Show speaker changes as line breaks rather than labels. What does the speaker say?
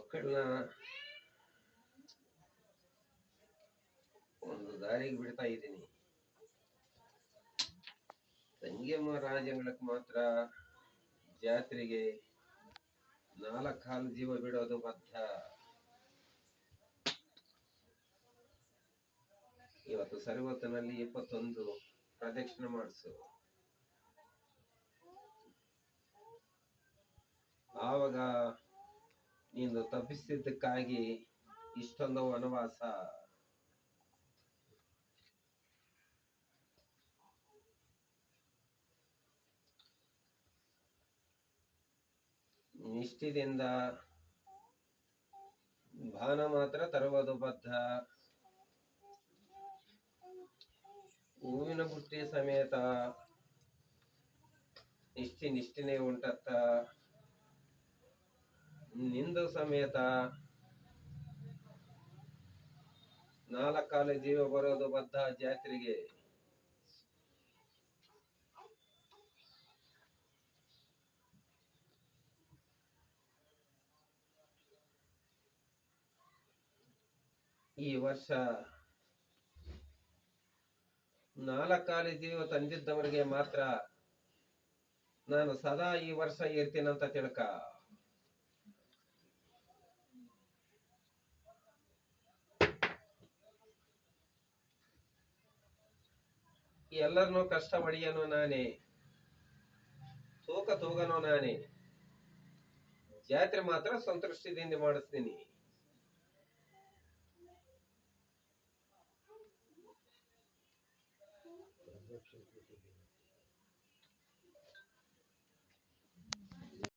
ಮಕ್ಕಳನ್ನ ಒಂದು ದಾರಿಗೆ ಬಿಡ್ತಾ ಇದ್ದೀನಿ. ಸಂಗಮ ರಾಜಂಗಳಕ್ಕೆ ಮಾತ್ರ ಜಾತ್ರೆಗೆ ನಾಲ್ಕು ಹಾಲು ಜೀವ ಬಿಡೋದು ಬದ್ಧ ಇವತ್ತು ಸರ್ವತ್ತಿನಲ್ಲಿ ಇಪ್ಪತ್ತೊಂದು ಪ್ರದಕ್ಷಿಣೆ ಮಾಡಿಸು. ಆವಾಗ ನೀನು ತಪ್ಪಿಸಿದ್ದಕ್ಕಾಗಿ ಇಷ್ಟೊಂದು ವನವಾಸ. ನಿಷ್ಠಿದಿಂದ ಭಾನ ಮಾತ್ರ ತರುವುದು ಬದ್ಧ. ಹೂವಿನ ಬುಟ್ಟಿ ಸಮೇತ ನಿಷ್ಠಿ ನಿಷ್ಠಿನೇ ಉಂಟತ್ತ. ನಿಂದು ಸಮೇತ ನಾಲ್ಕಾಲ ಜೀವ ಬರೋದು ಬದ್ಧ ಜಾತ್ರೆಗೆ. ಈ ವರ್ಷ ನಾಲ್ಕಾಲಿ ಜೀವ ತಂದಿದ್ದವರಿಗೆ ಮಾತ್ರ ನಾನು ಸದಾ ಈ ವರ್ಷ ಇರ್ತೀನಂತ ತಿಳ್ಕ. ಎಲ್ಲರನ್ನೂ ಕಷ್ಟ ಪಡಿಯನು ನಾನೇ. ತೂಕ ತೂಗನು ನಾನೇ. ಜಾತ್ರೆ ಮಾತ್ರ ಸಂತೃಷ್ಟಿದಿಂದ ಮಾಡಿಸ್ತೀನಿ.